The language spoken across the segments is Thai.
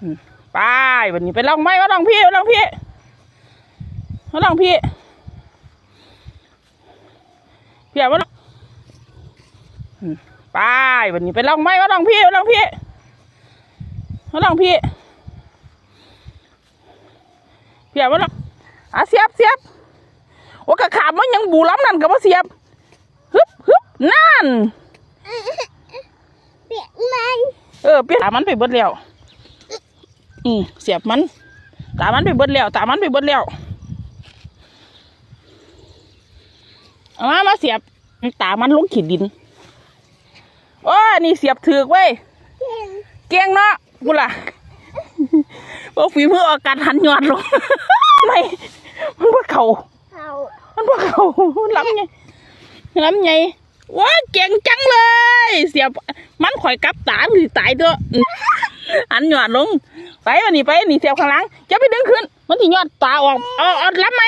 อืมไปวันนี้ไปลองไม้มาลองพี่มาลองพี่มาลองพี่พี่เอามาลองอืมไปวันนี้ไปลองไม้มาลองพี่มาลองพี่มาลองพี่พี่เอามาลองอะเสียบเสียบโอ้กระขามมันยังบูล้ำนั่นกับว่าเสียบฮึบฮึบนั่นเปียกมันเออเปลี่ยนตามันไปเบิดแล้ว อืมเสียบมัน ตามันไปเบิดแล้วตามันไปเบิดแล้วเอามามาเสียบตามันลงขีดดินโอ้นี่เสียบถือกเว้ยเก่งเนาะกูล่ะพวกฝีมือออกการหันยอดลงไม่มันว่าเขาเขามันว่าเขาล้ำไงล้ำไงว้าเก่งจังเลย เสียบมันข่อยกับตาหรือตายตัวอันหยอดลง ไปวันนี้ไปหนีเสียบข้างหลังจะไปดึงขึ้น มันที่ยอดตาออกเอาเอาล้ำไหม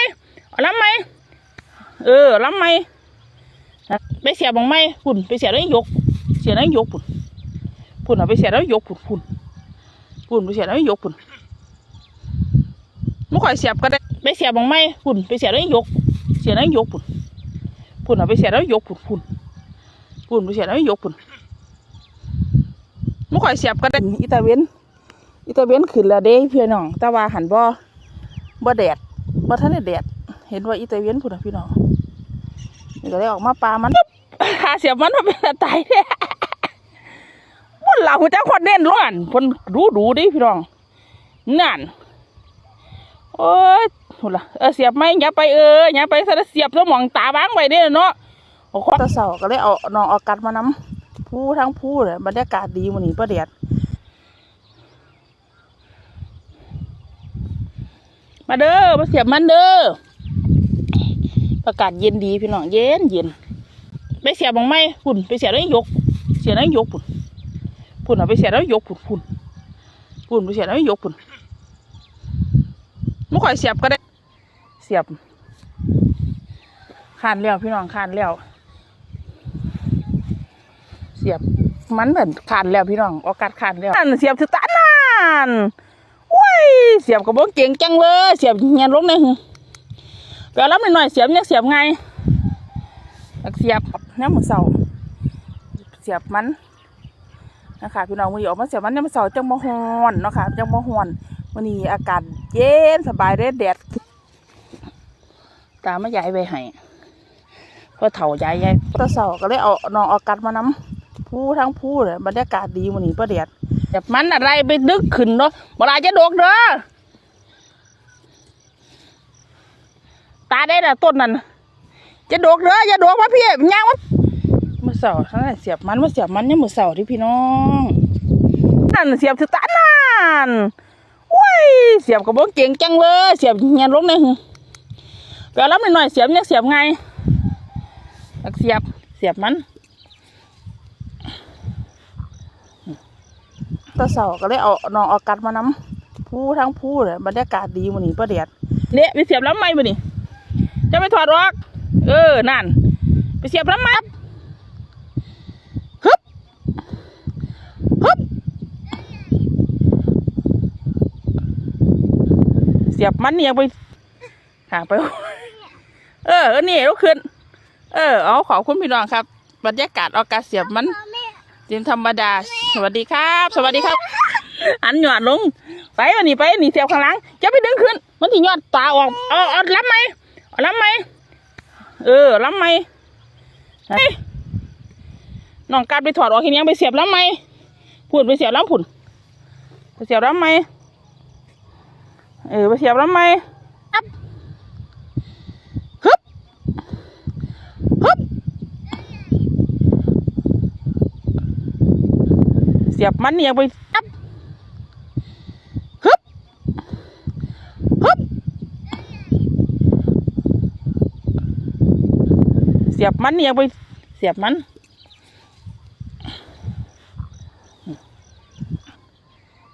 ล้ำไหมเออล้ำไหมไปเสียบบังไหมพุ่นไปเสียบแล้วยก เสียบแล้วยกพุ่นพุ่นเอาไปเสียบแล้วยกพุ่นพุ่นพุ่นไปเสียบแล้วยกพุ่นมันข่อยเสียบก็ได้ไปเสียบบังไหมพุ่นไปเสียบแล้วยก เสียบแล้วยกพุ่นพุ่นเอาไปเสียบแล้วยกพุ่นพุ่นพุ่นไปเสียบแล้วยกพุ่นมันข่อยเสียบก็ได้อีตาเว้น อีตาเวนขึ้นแล้วเด้พี่น้อง แต่ว่าหันบ่บ่แดดบ่ทันได้แดด เห็นว่าอีตาเวนพุ่นนะพี่น้องนี่ก็เลยออกมาปลามันหาเสียบมันมันเป็นตายแท้มันเหล่าจักคนเด่นร้อนเพิ่นดูดูดิพี่น้องนั่นโอ้ยหุ่นละเออเสียบไหมอย่าไปเอออย่าไปซะเสียบสมองตาบ้างไว้เด้อเนาะโอ้ข้อตะเสาก็เลยเอาน้องเอากัดมาน้ำผู้ทั้งผู้เลยบรรยากาศดีมื้อนี้ประเดียด มาเด้อมาเสียบมันเด้ออากาศเย็นดีพี่น้องเย็นเย็นไปเสียบบังไหมฝุ่นไปเสียบแล้วยก เสียบแล้วยกฝุ่นฝุ่นเอาไปเสียบแล้วยกฝุ่นฝุ่นฝุ่นไปเสียบแล้วยกฝุ่นไม่ค่อยเสียบก็ได้ เสียบขานแล้วพี่น้องขานแล้วเสียบมันเหมือนขานแล้วพี่น้องโอกาสขานแล้วนั่นเสียบถือตานาน ยเสียบกระบอกเก่งจังเลย เสียบเงี้ยลงเดี๋ยวรับหน่อยเสียบเนี่ยเสียบไงเสียบน้ำมือเสาเสียบมันนะคะพี่น้องมือออกมาเสียบมันเนี่ยมือเสาจังมะฮอนเนาะค่ะจังมะฮอนวันนี้อากาศเย็นสบายเด้แดดตาไม่ย้ายไปให้เพราะเถ่าย้ายย้ายตะเสาก็เลยเอาน้องเอากัดมาน้ำผู้ทั้งผู้เลยบรรยากาศดีวันนี้ประเดียด แบบมันอะไรไปดึกขึ้นเนาะเวลาจะโดกเด้อตาได้ละต้นนั่นจะโดกเด้อจะโดกมาพี่ย่างมามือเสาทั้งนั้นเสียบมันมาเสียบมันเนี่ยมือเสาที่พี่น้องนั่นเสียบถือตานั่นว้ยเสียบกระบอกเก่งจังเลย เสียบเงี้ยลงในหูเดี๋ยวรับหน่อยๆเสียบเนี่ยเสียบไงเสียบเสียบมัน ตะเสาก็เลยเอาน้องเอากัดมานำผู้ทั้งผู้เลยบรรยากาศดีมื้อนี้ประเดียดเนี่ยไปเสียบลำไม้มื้อนี้จะไปถอดออก เออนั่น ไปเสียบลำไม้ฮึบฮึบเสียบมันเนี่ยไปห่างไป เออเออนี่ลุกขึ้น เออ เอาขอบคุณพี่น้องครับ บรรยากาศออกการเสียบมัน พ่อแม่เตรียมธรรมดา สวัสดีครับ สวัสดีครับ อันหยอดลง ไปวันนี้ไปนี่เสียบข้างหลังจะไปดึงขึ้น มันที่ยอดตาออกเอาเอาล้ำไหมเอาล้ำไหมเออล้ำไหมเฮ้ยน้องการไปถอดออกเห็นยังไปเสียบล้ำไหมผุนไปเสียบล้ำผุนไปเสียบล้ำไหมเออไปเสียบล้ำไหมอัพฮึบฮึบ เสียบมันเนี่ยไปอัพฮึบฮึบเสียบมันเนี่ยไปเสียบมัน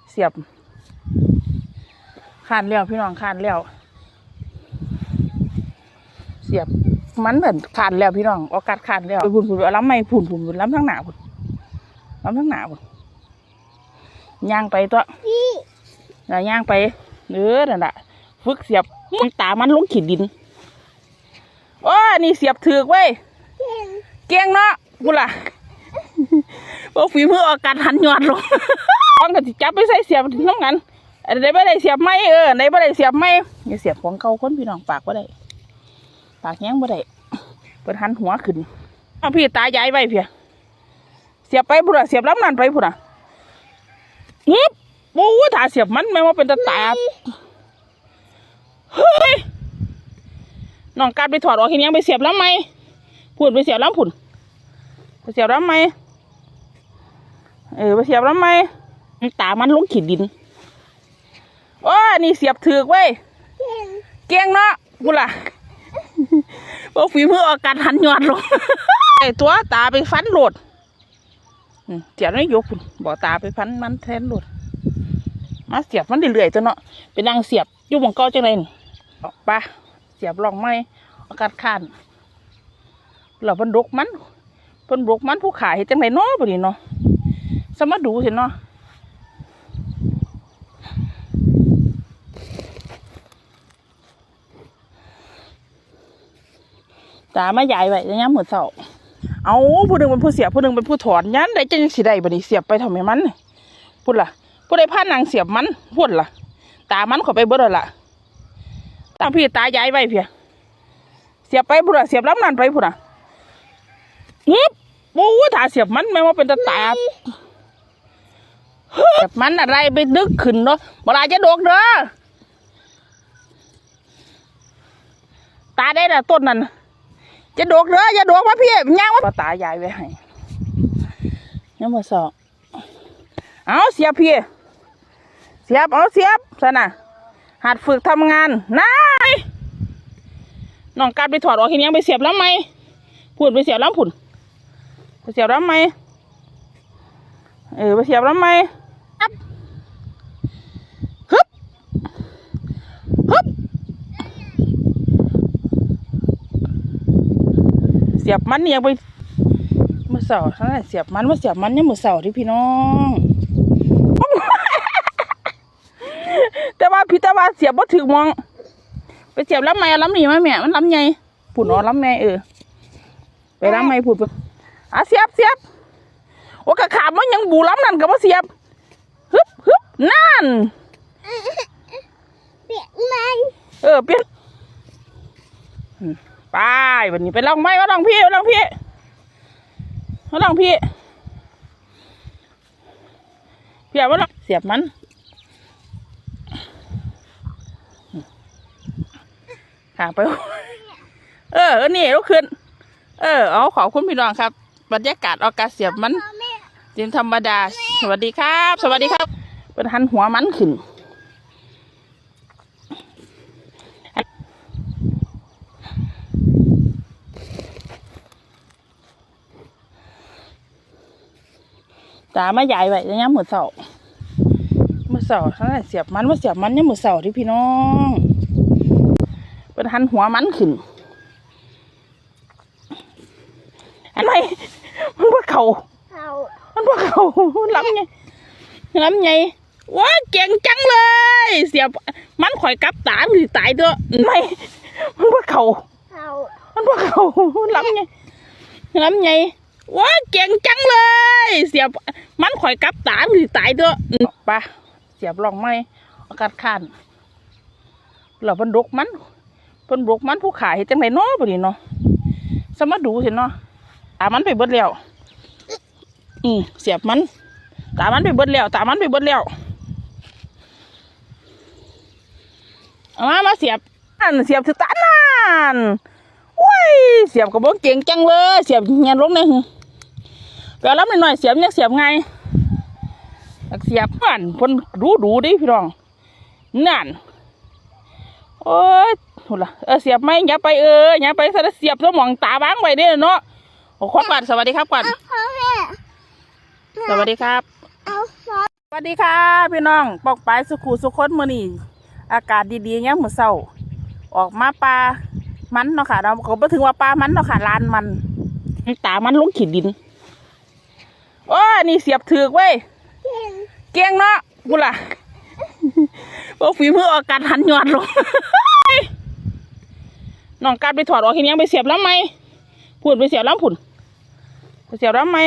เสียบขานแล้วพี่น้องขานแล้วเสียบมันเหมือนขานแล้วพี่น้องโอกาสขานแล้วไปพุ่นพุ่นเอาล้ำไม่พุ่นพุ่นพุ่นล้ำทั้งหนาพุ่นล้ำทั้งหนาพุ่น ย่างไปตัวแล้วย่างไปเออนั่นแหละฝึกเสียบมันตามันลงขีดดินโอ้นี่เสียบถือกเว้ยเก่งเนาะกูล่ะพวกฝีมือออกการหันยอดลงต้องกันจับไปใส่เสียบน้ำกันอันไหนไม่ได้เสียบไม้เออไหนไม่ได้เสียบไม้อย่าเสียบของเก่าคนพี่น้องปากบ่ได้ ปากแห้งบ่ได้เปิดหันหัวขึ้นเอาพี่ตายายไว้เพียเสียบไปพุ่ะเสียบลำนั่นไปพุ่นอะ งึบโอ้ถ้าเสียบมันแม่ว่าเป็นตาตาเฮ้ยน้องการไปถอดออกเห็นยังไปเสียบลำไหมพุ่นไปเสียบลำพุ่นไปเสียบลำไหมเออไปเสียบแล้วไหมตามันลงขีดดินโอ้ยนี่เสียบถือกเว้ยเก่งเนาะกูล่ะพวกฝีมือออกการหันยอดลงไอตัวตาไปฟันโหลดอืม เสียบไม่ยกพุ่นบอกตาไปฟันมันแทนหลดมาเสียบมันเรื่อยๆตัวเนาะไปนั่งเสียบยู่บังเก้าจังไรน์ออกปะเสียบลองไม้อากาศข้านเราเพิ่นรกมันเพิ่นรกมันผู้ขายเฮ็ดจังไรเนาะบ่นี้เนาะสมาดูสิเนาะตามาใหญ่ไว้ยังย้ำเหมือนเสา เอาผู้หนึ่งเป็นผู้เสียบผู้หนึ่งเป็นผู้ถอนยันได้จังสิได้บัดนี้เสียบไปทำไมมันพูดล่ะผู้ใดพลาดนางเสียบมันพูดล่ะ ตามันเขอไปเบิดแล้วล่ะตาพี่ตาย้ายไว้เพียเสียบไปพูดล่ะเสียบล้ำนั่นไปพูดล่ะงึบโอ้ถ้าเสียบมันแม่ว่าเป็นตาตาแบบมันอะไรไปดึกขึ้นเนาะเวลาจะโดกเด้อตาได้ละต้นนั้นน่ะ จะโดกเด้อจะโดกมาพี่ย่างว่าตายายไว้ให้ยังมาสอบเอาเสียบพี่ เสียบเอาเสียบสนะหัดฝึกทำงานนายน้องการไปถอดออกเห็นยังไปเสียบแล้วไหมพูดไปเสียบแล้วผุนไปเสียบแล้วไหมเออไปเสียบแล้วไหม ฮึบฮึบฮึบเสียบมันเนี่ยไปมือเสาร์ทั้งนั้นเสียบมันมาเสียบมันเนี่ยมือเสาร์ที่พี่น้อง แต่ว่าพี่แต่ว่าเสียบบ่ถึงมอง ไปเสียบลำไม้ลำนี่มแม่มันลำไงผุนอ๋อลำไงเออไปลำไงผุดไปอะเสียบเสียบโอ้กระขาบมันยังบูลำนั่นก็บ่าเสียบฮึบฮึบนั่นเปลี่ยนมันเออเปลี่ยน ไปวันนี้ไปลองไม้มาลองพี่มาลองพี่มาลองพี่เพียบมาลองเสียบมันข้างไปเออเออนี่ลุกขึ้น เออ เอาขอบคุณพี่น้องครับ บรรยากาศออกาศเสียบมันพ่อแม่เสียงธรรมดา สวัสดีครับ สวัสดีครับ เป็นหันหัวมันขึ้น ตามาใหญ่ไว้ยังย้ำเหมือนเสาเมื่อเสาทั้งนั้นเสียบมันเมื่อเสียบมันยังเหมือนเสาที่พี่น้องเป็นหันหัวมันขึ้นอันไหนมันว่าเขาเขามันว่าเขาล้ำไงล้ำไงว้าเก่งจังเลย เสียบมันข่อยกลับตามหรือตายตัวไม่มันว่าเขาเขามันว่าเขาล้ำไงล้ำไง ว้าเก่งจังเลย เสียบมันข่อยกลับตามหรือตายตัวปะเสียบลองไหมอากาศข้านเราเป็นรกมันเป็นรกมันผู้ขายเฮ็ดจังไรเนาะปนี้เนาะสมาดูสิเนาะตามันไปเบิดแล้วอืมเสียบมันตามันไปเบิดแล้วตามันไปเบิดแล้วเอามามาเสียบอันเสียบถือตานั่นว้ยเสียบกระบอกเก่งจังเลย เสียบเงี้ยลงในหูเดี๋ย วรับหน่อยๆเสียบยังเสียบไงเสียบอันเพนดูดูดิพี่น้องนั่นโอ้ยหุ่นละเออเสียบไหมอย่าไปเอออย่าไปซะเสียบสมองตาบ้างไว้เด้อเนาะโอ้ขวัญก่อนสวัสดีครับก่อนสวัสดีครับสวัสดีค่ะพี่น้องปอกปลายสุขูสุคนมื้อนี้อากาศดีๆเงี้ยามมื้อเช้าออกมาปลามันเนาะค่ะเราก็บ่ถึงว่าปลามันเนาะค่ะลานมัน ตามันลงขีดดิน โอ้นี่เสียบถือกเว้ยเกียนเก่งเนาะกูล่ะก็ฝีมือออกการหันยอดลงน้องการไปถอดออกเห็นยังไปเสียบแล้วไหมผุนไปเสียบแล้วผุนไปเสียบแล้วไหม